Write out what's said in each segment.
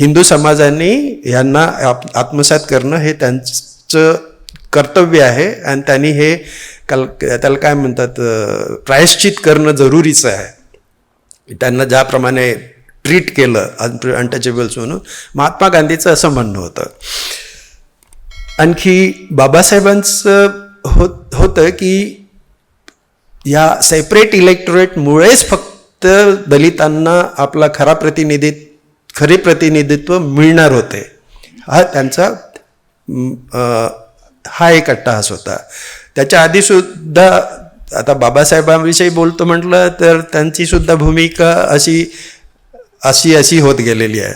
हिंदू समाजाने यांना आप- आत्मसात करणं हे त्यांचं कर्तव्य आहे आणि त्यांनी हे कल त्याला काय म्हणतात प्रायश्चित करणं जरुरीचं आहे. त्यांना ज्याप्रमाणे ट्रीट केलं अनटचेबल्स म्हणून महात्मा गांधीचं असं म्हणणं होतं. आणखी बाबासाहेबांचं होत होतं की या सेपरेट इलेक्टोरेटमुळेच फक्त दलितांना आपला खरा प्रतिनिधी खरे प्रतिनिधित्व मिळणार होते. हा त्यांचा हा एक अट्टहास होता. त्याच्या आधीसुद्धा आता बाबासाहेबांविषयी बोलतो म्हटलं तर त्यांचीसुद्धा भूमिका अशी अशी अशी होत गेलेली आहे.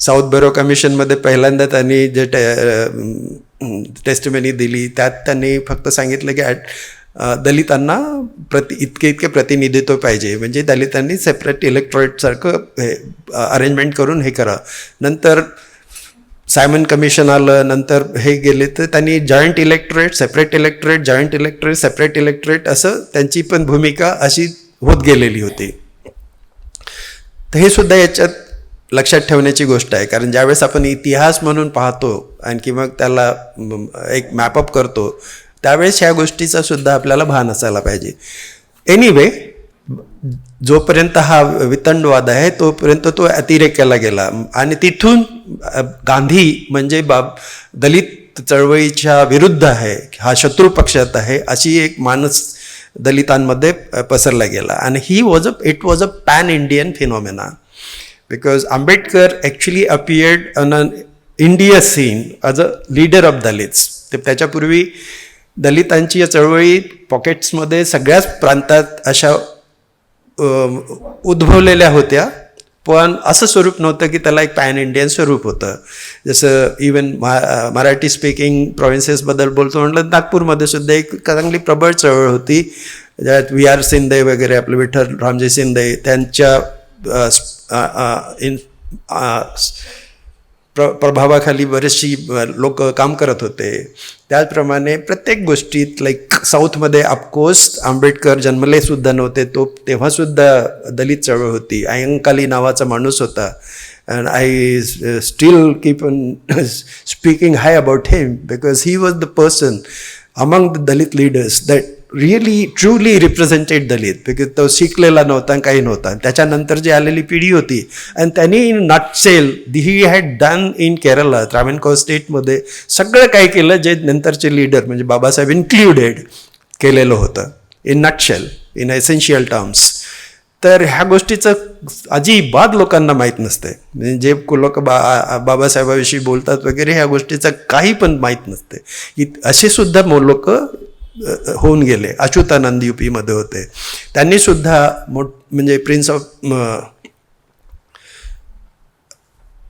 साऊथ बेरो कमिशनमध्ये पहिल्यांदा त्यांनी जे टे टेस्टमनी दिली त्यात त्यांनी फक्त सांगितलं की ॲट दलितांना प्रति इतके इतके प्रतिनिधित्व पाहिजे. म्हणजे दलितांनी सेपरेट इलेक्ट्रोरेटसारखं हे अरेंजमेंट करून हे करा. नंतर सायमन कमिशन आलं नंतर हे गेले तर त्यांनी joint electorate separate electorate joint electorate separate electorate असं त्यांची पण भूमिका अशी होत गेलेली होती. तर हे सुद्धा याच्यात लक्षात ठेवण्याची गोष्ट आहे. कारण ज्यावेळेस आपण इतिहास म्हणून पाहतो आणखी मग त्याला एक मॅपअप करतो त्यावेळेस ह्या गोष्टीचा सुद्धा आपल्याला भान असायला पाहिजे. एनिवे जोपर्यंत हा वितंडवाद आहे तोपर्यंत तो अतिरेक्याला गेला. आणि तिथून गांधी म्हणजे बाब दलित चळवळीच्या विरुद्ध आहे हा शत्रू पक्षात आहे अशी एक मानस दलितांमध्ये पसरला गेला. आणि he was a it was a pan Indian phenomena because Ambedkar actually appeared on on India scene as a leader of Dalits ते त्याच्यापूर्वी दलितांची या चळवळी पॉकेट्समध्ये सगळ्याच प्रांतात अशा उद्भवलेल्या होत्या. पण असं स्वरूप नव्हतं की त्याला एक पॅन इंडियन स्वरूप होतं. जसं इवन मा मराठी स्पीकिंग प्रोव्हिन्सेसबद्दल बोलतो म्हटलं नागपूरमध्ये सुद्धा एक चांगली प्रबळ चळवळ होती. ज्यात व्ही आर शिंदे वगैरे आपले विठ्ठल रामजी शिंदे त्यांच्या इन प्र प्रभावाखाली बरेचशी लोक काम करत होते. त्याचप्रमाणे प्रत्येक गोष्टीत लाईक साऊथमध्ये ऑफकोर्स आंबेडकर जन्मले सुद्धा नव्हते. तो तेव्हासुद्धा दलित चळवळ होती. अयंकाली नावाचा माणूस होता. And I still keep on speaking high about him because he was the person among the Dalit leaders that really truly represented Dalit because तो शिकलेला नव्हता आणि काही नव्हता. त्याच्यानंतर जी आलेली पिढी होती आणि त्यांनी in nutshell the he had done in Kerala Travancore स्टेटमध्ये सगळं काही केलं जे नंतरचे लीडर म्हणजे बाबासाहेब इन्क्ल्युडेड केलेलं होतं. In nutshell in essential terms तर ह्या गोष्टीचं अजिबात लोकांना माहीत नसते. म्हणजे जे लोक बा बाबासाहेबाविषयी बोलतात वगैरे ह्या गोष्टीचं काही पण माहीत नसते. की असे सुद्धा मो लोक होऊन गेले. अच्युतानंद यू पीमध्ये होते. त्यांनी सुद्धा मोठ म्हणजे prince of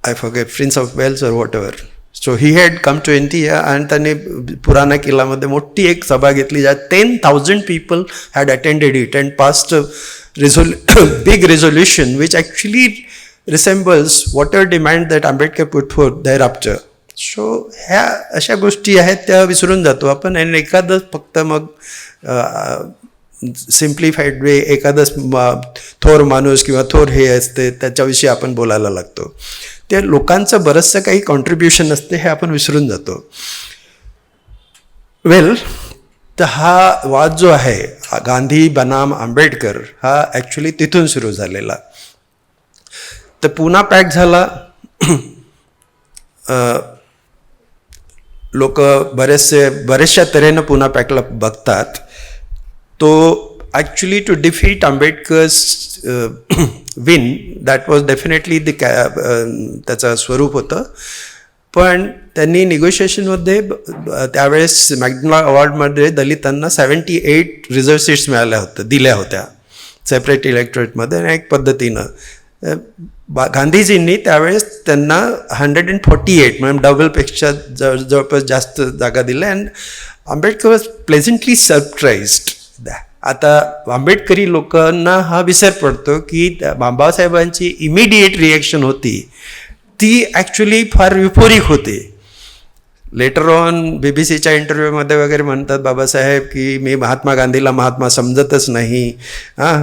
I forget prince of Wales or what ever so he had come to India आणि त्यांनी पुराणा किल्लामध्ये मोठी एक सभा घेतली ज्यात ten thousand people had attended it and passed रिझोल्यू big resolution which actually resembles what ever demand that Ambedkar put forth thereafter so ह्या अशा गोष्टी आहेत त्या विसरून जातो आपण. आणि एखादं फक्त मग सिम्प्लिफाईड वे एखादंच थोर माणूस किंवा थोर हे असते त्याच्याविषयी आपण बोलायला लागतो. त्या लोकांचं बरंचसं काही कॉन्ट्रीब्युशन असते हे आपण विसरून जातो. वेल तर हा वाद जो आहे हा गांधी बनाम आंबेडकर हा ॲक्च्युली तिथून सुरू झालेला. तर पुन्हा पॅक झाला. लोक बरेचसे बऱ्याचशा तऱ्हेनं पुन्हा पॅकला बघतात. तो actually to defeat Ambedkar's win that was definitely the कॅ त्याचं स्वरूप होतं. पण त्यांनी निगोशिएशनमध्ये त्यावेळेस मॅग्नला अवॉर्डमध्ये दलितांना सेवन्टी एट रिझर्व सीट्स मिळाल्या होत्या दिल्या होत्या. सेपरेट इलेक्टोरेटमध्ये आणि एक पद्धतीनं. बा गांधीजींनी त्यावेळेस त्यांना हंड्रेड अँड फॉर्टी एट म्हणजे डबलपेक्षा जवळ जवळपास जास्त जागा दिल्या. And Ambedkar was pleasantly surprised आता आंबेडकरी लोकांना हा विसर पडतो की त्या बाबासाहेबांची इमिडिएट रिॲक्शन होती. ती ॲक्च्युली फार विपरीत होती. लेटर ऑन बी बी सीच्या इंटरव्ह्यूमध्ये वगैरे म्हणतात बाबासाहेब की मी महात्मा गांधीला महात्मा समजतच नाही. हां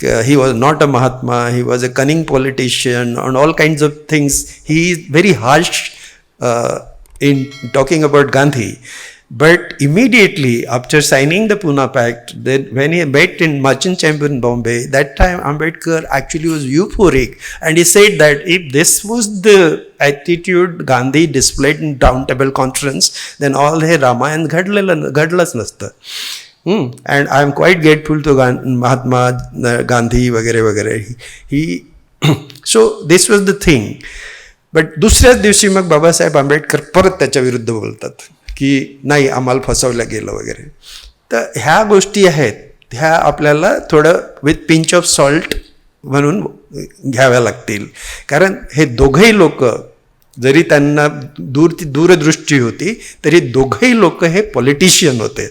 he was not a Mahatma, he was a cunning politician, and all kinds of things. He is very harsh uh, in talking about Gandhi. But immediately after signing the Pune Pact, then when he met in Merchant Chamber in Bombay, that time Ambedkar actually was euphoric, and he said that if this was the attitude Gandhi displayed in Round Table Conference, then all हे रामायण घडलेलं घडलंच नसतं and I am quite grateful to गां महात्मा गांधी वगैरे वगैरे. ही so this was the thing but दुसऱ्याच दिवशी मग बाबासाहेब आंबेडकर परत त्याच्या विरुद्ध बोलतात की नाही आम्हाला फसवलं गेलं वगैरे. तर ह्या गोष्टी आहेत. ह्या आपल्याला थोडं विथ पिंच ऑफ सॉल्ट म्हणून घ्याव्या लागतील. कारण हे दोघंही लोक जरी त्यांना दूर दूरदृष्टी होती तरी दोघंही लोक हे पॉलिटिशियन होते.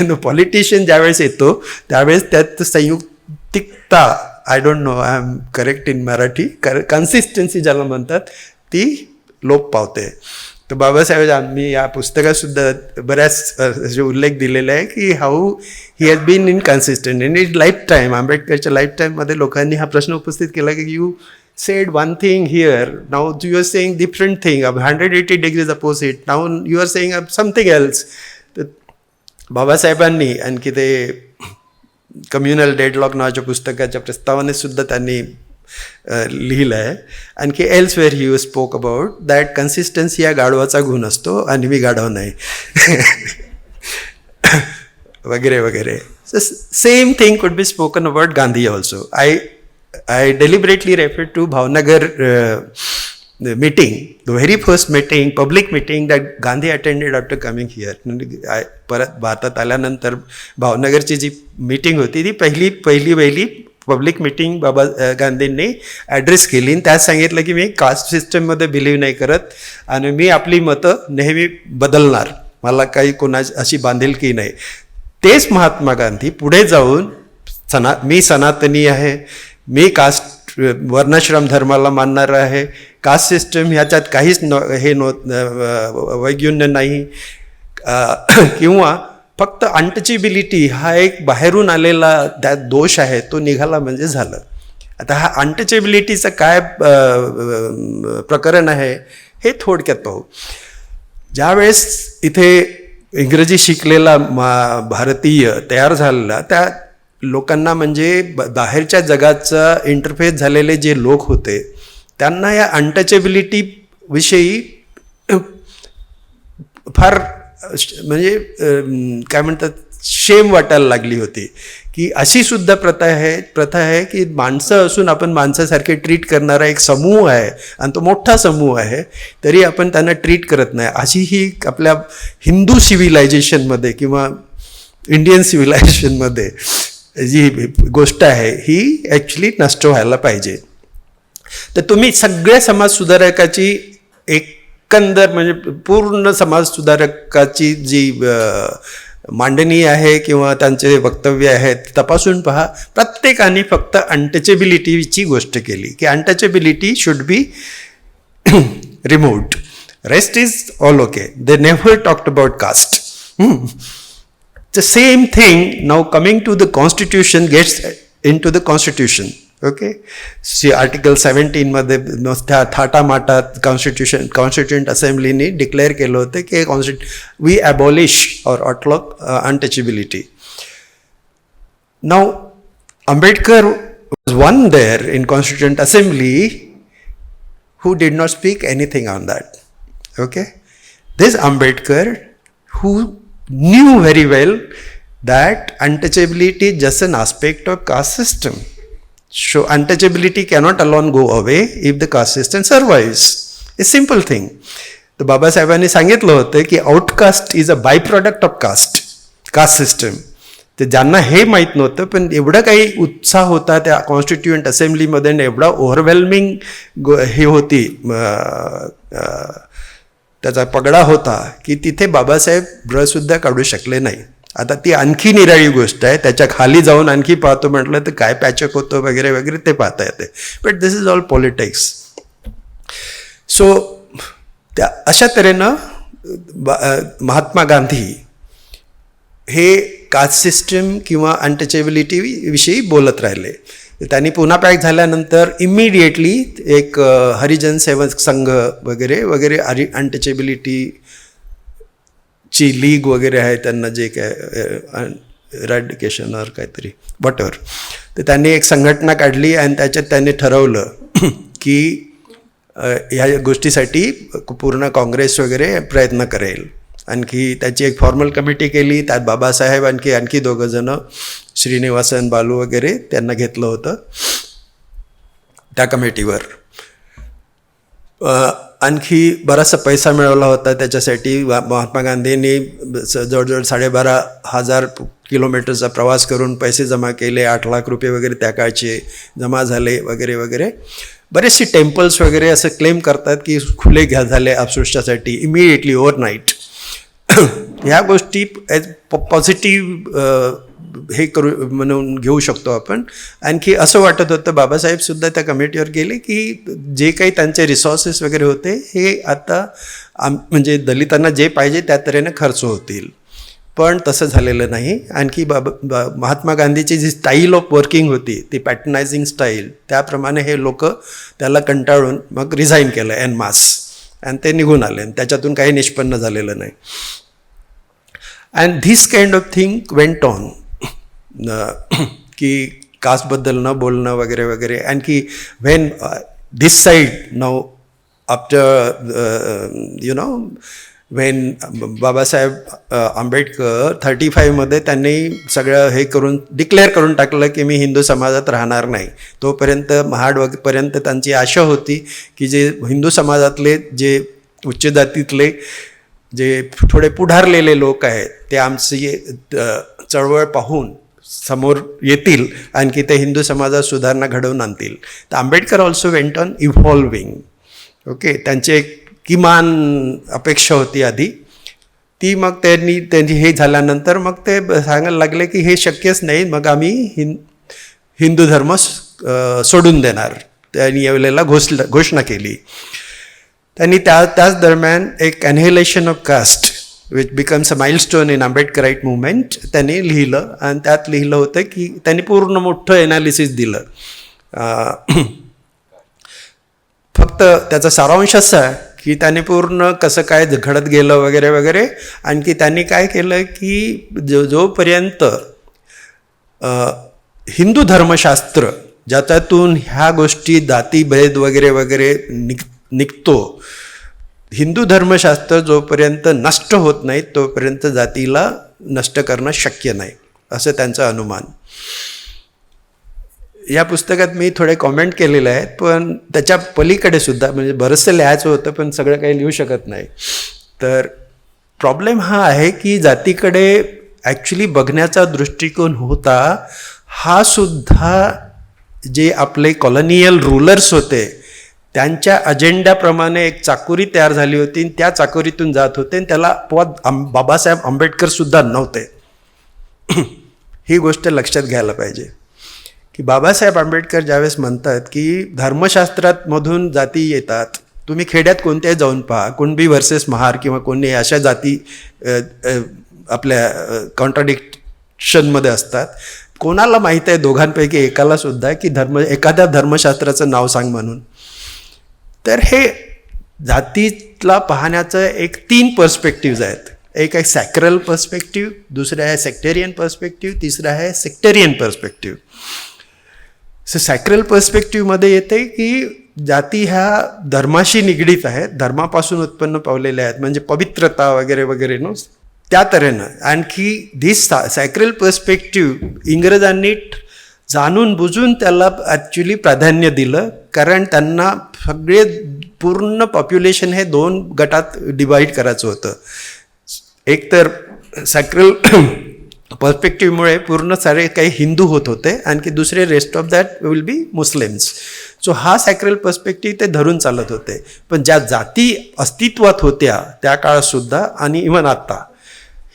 आणि पॉलिटिशियन ज्यावेळेस येतो त्यावेळेस त्यात संयुक्तिकता I don't know I am correct in Marathi कर कन्सिस्टन्सी ज्याला म्हणतात ती लोप पावते. तर बाबासाहेब आम्ही या पुस्तकातसुद्धा बऱ्याच असे उल्लेख दिलेले आहे की how he has been in consistent in it life time आंबेडकरच्या life टाईममध्ये लोकांनी हा प्रश्न उपस्थित केला की you said one thing here. Now you are saying different thing of 180 degrees opposite. Now you are saying something else. तर बाबासाहेबांनी आणखी ते कम्युनल डेडलॉक नावाच्या पुस्तकाच्या प्रस्तावनेत सुद्धा त्यांनी लिहिलं आहे आणखी elsewhere he spoke about that consistency या गाढवाचा गुण असतो आणि मी गाढव नाही वगैरे वगैरे same thing could be spoken about Gandhi also I I deliberately referred to Bhavnagar uh, the meeting, the very first meeting, public meeting that Gandhi attended after coming here. परत भारतात आल्यानंतर भावनगरची जी मीटिंग होती ती पहिली पहिली पहिली पब्लिक मीटिंग बाबा गांधींनी ॲड्रेस केली. आणि त्यात सांगितलं की मी कास्ट सिस्टममध्ये बिलीव्ह नाही करत आणि मी आपली मतं नेहमी बदलणार. मला काही कोणा अशी बांधिलकी नाही. तेच महात्मा गांधी पुढे जाऊन सना मी सनातनी आहे. मी कास्ट वर्णाश्रम धर्माला मानणार आहे. कास्ट सिस्टम ह्याच्यात काहीच न हे नो वैग्युण्य नाही. किंवा फक्त अनटचेबिलिटी हा एक बाहेरून आलेला त्यात दोष आहे तो निघाला म्हणजे झालं. आता हा अनटचेबिलिटीचं काय प्रकरण आहे हे थोडक्यात पाहू. ज्यावेळेस इथे इंग्रजी शिकलेला मा भारतीय तयार झालेला त्या लोकांना म्हणजे ब- बाहेरच्या जगाचा इंटरफेस झालेले जे लोक होते त्यांना या अनटचेबिलिटी विषयी फार श- म्हणजे काय म्हणतात शेम वाटायला लागली होती. की अशी सुद्धा प्रथा आहे प्रथा आहे की माणसं असून आपण माणसासारखे ट्रीट करणारा एक समूह आहे आणि तो मोठा समूह आहे तरी आपण त्यांना ट्रीट करत नाही. अशी ही आपल्या हिंदू सिव्हिलायझेशनमध्ये किंवा इंडियन सिव्हिलायझेशनमध्ये जी गोष्ट आहे ही ॲक्च्युली नष्ट व्हायला पाहिजे. तर तुम्ही सगळ्या समाज सुधारकाची एकंदर म्हणजे पूर्ण समाज सुधारकाची जी मांडणी आहे किंवा त्यांचे वक्तव्य आहेत तपासून पहा. प्रत्येकाने फक्त अनटचेबिलिटीची गोष्ट केली की untouchability should be removed rest is all okay they never talked about caste the same thing now coming to the constitution gets into the constitution okay see article 17 मध्ये नुसत्या थाटामाटात कॉन्स्टिट्यूशन कॉन्स्टिट्युंट असेंब्लीने डिक्लेअर केलं होतं की constitute we abolish or outlaw untouchability Now, Ambedkar was one there in Constituent Assembly who did not speak anything on that. Okay? This Ambedkar, who knew very well that untouchability is just an aspect of caste system. So, untouchability cannot alone go away if the caste system survives. A simple thing. तर बाबासाहेबांनी सांगितलं होतं की outcaste is a by product of caste caste system तर ज्यांना हे माहीत नव्हतं पण एवढं काही उत्साह होता त्या कॉन्स्टिट्युएंट असेंब्लीमध्ये आणि एवढा ओव्हरवेल्मिंग गो हे होती अं, अं, त्याचा पगडा होता की तिथे बाबासाहेब ब्रसुद्धा काढू शकले नाही. आता ती आणखी निराळी गोष्ट आहे. त्याच्याखाली जाऊन आणखी पाहतो म्हटलं तर काय पॅचक होतं वगैरे वगैरे ते पाहता येते. But this is all politics so त्या अशा तऱ्हेनं महात्मा गांधी हे कास्ट सिस्टम किंवा अनटचेबिलिटी विषयी बोलत राहिले. त्यांनी पुन्हा पॅक झाल्यानंतर इमिडिएटली एक हरिजन सेवक संघ वगैरे वगैरे हरि अनटचेबिलिटी ची लीग वगैरे आहे त्यांना जे काय रॅडिकेशन और काहीतरी वॉटएवर तर त्यांनी एक संघटना काढली आणि त्याच्यात त्यांनी ठरवलं की ह्या गोष्टीसाठी पूर्ण काँग्रेस वगैरे प्रयत्न करेल. आणखी त्याची एक फॉर्मल कमिटी केली त्यात बाबासाहेब आणखी आणखी दोघंजणं श्रीनिवासन बालू वगैरे त्यांना घेतलं होतं. त्या कमिटीवर. आणखी बराचसा पैसा मिळवला होता त्याच्यासाठी. महात्मा गांधींनी स- जवळजवळ साडेबारा हजार किलोमीटरचा प्रवास करून पैसे जमा केले आठ लाख रुपये वगैरे त्या काळचे जमा झाले वगैरे वगैरे. बरेचसे टेम्पल्स वगैरे असं क्लेम करतात की खुले घ्या झाले अपसृष्टासाठी इमिडिएटली ओव्हरनाईट ह्या गोष्टी पॉझिटिव्ह हे करू म्हणून घेऊ शकतो आपण. आणखी असं वाटत होतं बाबासाहेबसुद्धा त्या कमिटीवर गेले की जे काही त्यांचे रिसोर्सेस वगैरे होते हे आता आम म्हणजे दलितांना जे पाहिजे त्या तऱ्हेने खर्च होतील. पण तसं झालेलं नाही. आणखी बाबा बा महात्मा गांधीची जी स्टाईल ऑफ वर्किंग होती ती पॅटर्नायझिंग स्टाईल त्याप्रमाणे हे लोक त्याला कंटाळून मग रिझाईन केलं एन मास आणि ते निघून आले. आणि त्याच्यातून काही निष्पन्न झालेलं नाही. And this kind of thing went on की कास्टबद्दल न बोलणं वगैरे वगैरे. आणखी when this side now after you know when Babasaheb uh, Ambedkar thirty फाईव्हमध्ये त्यांनी सगळं हे करून डिक्लेअर करून टाकलं की मी हिंदू समाजात राहणार नाही. तोपर्यंत महाड वगैरेपर्यंत त्यांची आशा होती की जे हिंदू समाजातले जे उच्च जातीतले जे थोडे पुढारलेले लोक आहेत ते आमची चळवळ पाहून समोर येतील आणखी ते हिंदू समाजात सुधारणा घडवून आणतील. तर Ambedkar also went on evolving okay त्यांची एक किमान अपेक्षा होती आधी. ती मग त्यांनी त्यांची हे झाल्यानंतर मग ते सांगायला लागले की हे शक्यच नाही मग आम्ही हिं हिंदू धर्म सोडून देणार. त्यांनी यावेळेला घोषला घोषणा केली. त्यांनी त्या त्याच दरम्यान एक annihilation of caste which becomes a milestone in Ambedkarite movement त्यांनी लिहिलं आणि त्यात लिहिलं होतं की त्यांनी पूर्ण मोठं एनालिसिस दिलं. फक्त त्याचा सारांश असा आहे की त्याने पूर्ण कसं काय घडत गेलं वगैरे वगैरे आणखी त्यांनी काय केलं की जो जोपर्यंत हिंदू धर्मशास्त्र ज्याच्यातून ह्या गोष्टी जातीभेद वगैरे वगैरे निघ निघतो हिंदू धर्मशास्त्र जोपर्यंत नष्ट होत नाही तोपर्यंत जातीला नष्ट करणं शक्य नाही असं त्यांचं अनुमान. या पुस्तकात मी थोडे कॉमेंट केलेले आहेत पण त्याच्या पलीकडे सुद्धा म्हणजे बरंचसं लिहायचं होतं पण सगळं काही लिहू शकत नाही. तर प्रॉब्लेम हा आहे की जातीकडे ॲक्च्युली बघण्याचा दृष्टिकोन होता हा सुद्धा जे आपले कॉलनियल रूलर्स होते त्यांच्या अजेंड्याप्रमाणे एक चाकोरी तयार झाली होती आणि त्या चाकोरीतून जात होते आणि त्याला पद आम बाबासाहेब आंबेडकरसुद्धा नव्हते. ही गोष्ट लक्षात घ्यायला पाहिजे. की बाबासाहेब आंबेडकर ज्यावेळेस म्हणतात की धर्मशास्त्रातमधून जाती येतात तुम्ही खेड्यात कोणत्याही जाऊन पहा कुणबी वर्सेस महार किंवा कोणी अशा जाती आपल्या कॉन्ट्राडिक्शनमध्ये असतात. कोणाला माहीत आहे दोघांपैकी एकालासुद्धा की धर्म एखाद्या धर्मशास्त्राचं नाव सांग म्हणून. तर हे जातीला पाहण्याचं एक तीन पर्स्पेक्टिव्ज आहेत. एक आहे सॅक्रल पर्स्पेक्टिव्ह दुसरं आहे सेक्टेरियन पर्स्पेक्टिव्ह तिसरं आहे सेक्टेरियन पर्स्पेक्टिव्ह सो सॅक्रल पर्स्पेक्टिव्हमध्ये येते की जाती ह्या धर्माशी निगडीत आहेत धर्मापासून उत्पन्न पावलेल्या आहेत म्हणजे पवित्रता वगैरे वगैरे नो? त्या तऱ्हेनं. आणखी धिस सॅक्रल पर्स्पेक्टिव्ह इंग्रजांनी जाणून बुजून त्याला ॲक्च्युली प्राधान्य दिलं कारण त्यांना सगळे पूर्ण पॉप्युलेशन हे दोन गटात डिवाईड करायचं होतं. एक तर सॅक्रल पर्स्पेक्टिव्हमुळे पूर्ण सारे काही हिंदू होत होते आणखी दुसरे rest of that will be Muslims so हा सॅक्रल पर्स्पेक्टिव्ह ते धरून चालत होते. पण ज्या जाती अस्तित्वात होत्या त्या काळातसुद्धा आणि इव्हन आत्ता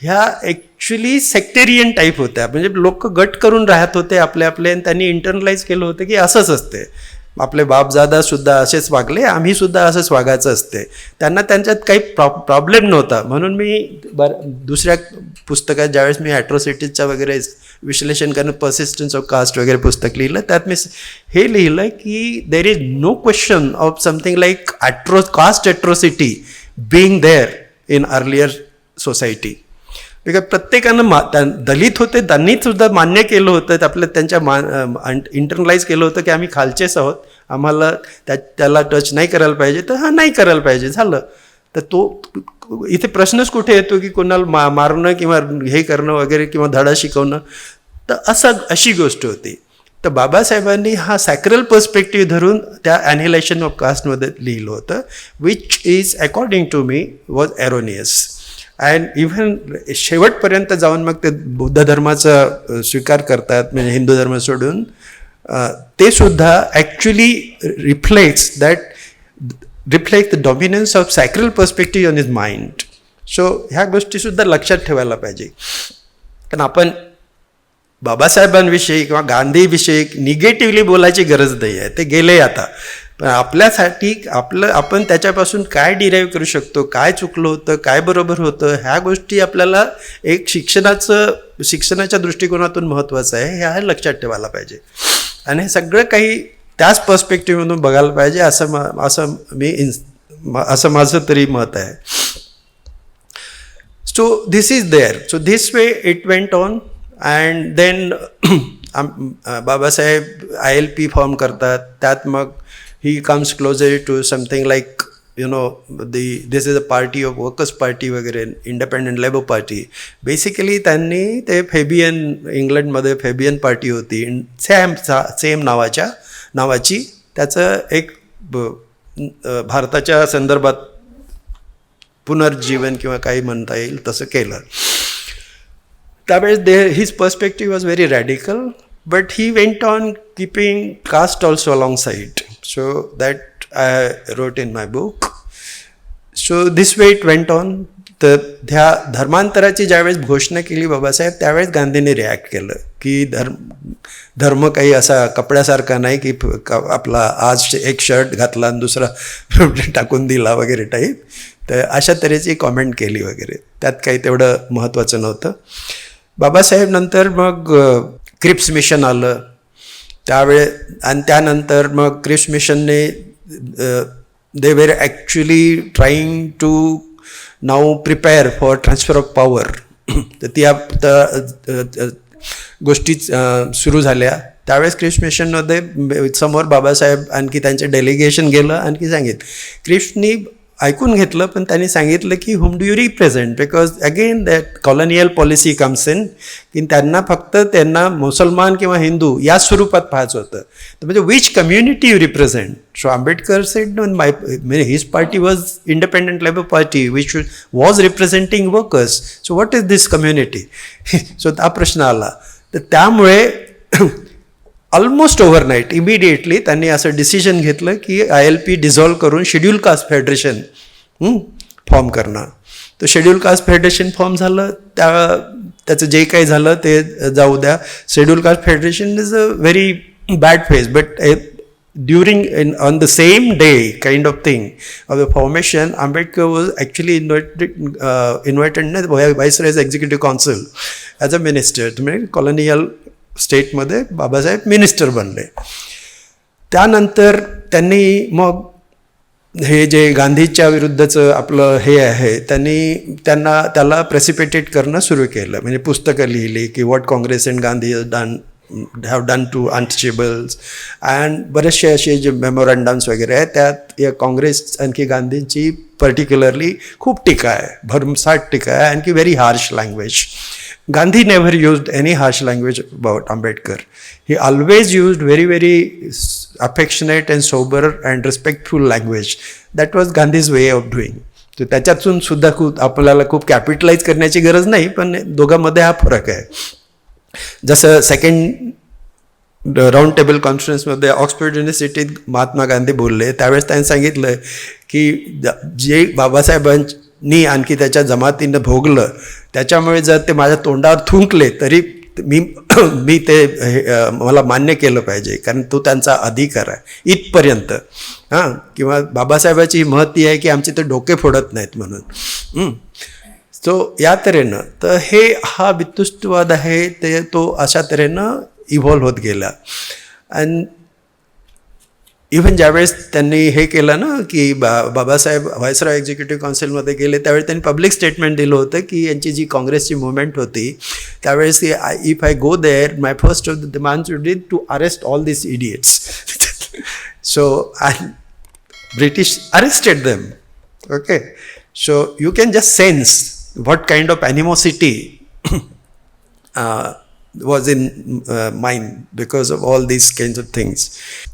ह्या एक ॲक्च्युली सेक्टेरियन टाईप होत्या. म्हणजे लोक गट करून राहत होते आपले आपले आणि त्यांनी इंटरनलाइज केलं होतं की असंच असते. आपले बापजादासुद्धा असेच वागले आम्हीसुद्धा असंच वागायचं असते. त्यांना त्यांच्यात काही प्रॉ प्रॉब्लेम नव्हता. म्हणून मी बर दुसऱ्या पुस्तकात ज्यावेळेस मी ॲट्रॉसिटीजच्या वगैरे विश्लेषण करणं पर्सिस्टन्स ऑफ कास्ट वगैरे पुस्तक लिहिलं त्यात मी हे लिहिलं की there is no question of something like ॲट्रो caste atrocity being there in earlier society because प्रत्येकानं मा दलित होते त्यांनी सुद्धा मान्य केलं होतं आपलं त्यांच्या मा इंटरनलाइज केलं होतं की आम्ही खालचेच आहोत. आम्हाला त्या त्याला टच नाही करायला पाहिजे तर हा नाही करायला पाहिजे झालं. तर तो इथे प्रश्नच कुठे येतो की कोणाला मा मारणं किंवा हे करणं वगैरे किंवा धडा शिकवणं? तर असं अशी गोष्ट होती. तर बाबासाहेबांनी हा सॅक्रल पर्स्पेक्टिव्ह धरून त्या ॲनिलेशन ऑफ कास्टमध्ये लिहिलं होतं which is according to me was erroneous and even शेवटपर्यंत जाऊन मग ते बौद्ध धर्माचा स्वीकार करतात म्हणजे हिंदू धर्म सोडून ते सुद्धा actually reflects that reflect the dominance of sacral perspective on his mind so ह्या गोष्टीसुद्धा लक्षात ठेवायला पाहिजे. कारण आपण बाबासाहेबांविषयी किंवा गांधीविषयी निगेटिव्हली बोलायची गरज नाही आहे ते गेले आता. पण आपल्यासाठी आपलं आपण त्याच्यापासून काय डिराईव्ह करू शकतो? काय चुकलं होतं? काय बरोबर होतं? ह्या गोष्टी आपल्याला एक शिक्षणाचं शिक्षणाच्या दृष्टिकोनातून महत्त्वाचं आहे. ह्या लक्षात ठेवायला पाहिजे. आणि हे सगळं काही त्याच पर्स्पेक्टिव्हमधून बघायला पाहिजे असं असं मी इन्स असं माझं तरी मत आहे. So this is there so this way it went on and then Babasaheb I L P form करतात. त्यात मग ही comes closer to something like you know the this is a party of workers party वगैरे independent labour party basically त्यांनी ते Fabian इंग्लंडमध्ये Fabian party होती. Same same नावाच्या नावाची त्याचं एक ब- भारताच्या संदर्भात पुनर्जीवन किंवा काही म्हणता येईल तसं केलं. त्यावेळेस they his perspective was very radical but he went on keeping caste also alongside. So so that I wrote in my book so this way it went on तर ह्या धर्मांतराची ज्यावेळेस घोषणा केली बाबासाहेब त्यावेळेस गांधींनी रिॲक्ट केलं की धर्म धर्म काही असा कपड्यासारखा नाही की क- आपला आज एक शर्ट घातला आणि दुसरा टाकून दिला वगैरे टाईप तर अशा तऱ्हेची कॉमेंट केली वगैरे. त्यात काही तेवढं महत्त्वाचं नव्हतं. बाबासाहेब नंतर मग क्रिप्स मिशन आलं. त्यावेळे आणि त्यानंतर मग Cripps मिशनने they were actually trying to now prepare for transfer of power तर त्या गोष्टी सुरू झाल्या. त्यावेळेस क्रिप्स मिशनमध्ये समोर बाबासाहेब आणखी त्यांचे डेलिगेशन गेलं आणखी सांगितलं क्रिप्सनी ऐकून घेतलं पण त्यांनी सांगितलं की whom do you represent because again that colonial policy comes in की त्यांना फक्त त्यांना मुसलमान किंवा हिंदू या स्वरूपात पाहायचं होतं. तर म्हणजे which community you represent so Ambedkar said my म्हणजे his party was independent labour party which was representing workers so what is this community so हा प्रश्न आला. तर त्यामुळे ऑलमोस्ट ओव्हरनाईट इमिडिएटली त्यांनी असं डिसिजन घेतलं की आय एल पी डिझॉल्व करून शेड्यूल कास्ट फेडरेशन फॉर्म करणं तर शेड्यूल कास्ट फेडरेशन फॉर्म झालं त्या त्याचं जे काही झालं ते जाऊ द्या. Schedule caste federation is a very bad phase but during in on the same day kind of thing of the formation Ambedkar was actually invited invited viceroy's executive council as a minister तुम्ही colonial स्टेटमध्ये Babasaheb minister बनले. त्यानंतर त्यांनी मग हे जे गांधीच्या विरुद्धचं आपलं हे आहे त्यांनी त्यांना त्याला प्रेसिपिटेट करणं सुरू केलं. म्हणजे पुस्तकं लिहिली की what Congress and Gandhi done have done to untouchables and बरेचसे असे जे मेमोरंडम्स वगैरे आहेत त्यात या काँग्रेस आणखी गांधींची पर्टिक्युलरली खूप टीका आहे भरमसाठ टीका आहे आणखी very harsh language Gandhi never used any harsh language about Ambedkar. He always used very, very s- affectionate and sober and respectful language. That was Gandhi's way of doing. तर त्याच्यातून सुद्धा खूप आपल्याला खूप कॅपिटलाइज करण्याची गरज नाही पण दोघांमध्ये हा फरक आहे जसं सेकंड राऊंड टेबल कॉन्फरन्समध्ये ऑक्सफर्ड युनिव्हर्सिटीत महात्मा गांधी बोलले त्यावेळेस त्यांनी सांगितलं की ज- जे बाबासाहेबांनी आणखी त्याच्या जमातीनं भोगलं त्याच्यामुळे जर ते माझ्या तोंडावर थुंकले तरी मी मी ते हे, मला मान्य केलं पाहिजे. कारण तो त्यांचा अधिकार आहे. इथपर्यंत. हां? किंवा बाबासाहेबाची ही महती आहे की आमचे ते डोके फोडत नाहीत म्हणून. सो या तऱ्हेनं तर हे हा वितुष्टवाद आहे ते तो अशा तऱ्हेनं इव्हॉल्व्ह होत गेला. आणि इव्हन ज्यावेळेस त्यांनी हे केलं ना की बा बाबासाहेब व्हायसरॉय एक्झिक्युटिव्ह काउन्सिलमध्ये गेले त्यावेळी त्यांनी पब्लिक स्टेटमेंट दिलं होतं की यांची जी काँग्रेसची मुवमेंट होती त्यावेळेस if I go there my first of the demands would be to arrest all this idiots so I British arrested them. Okay, so you can just sense what kind of animosity uh, was in uh, mind because of all these kinds of things.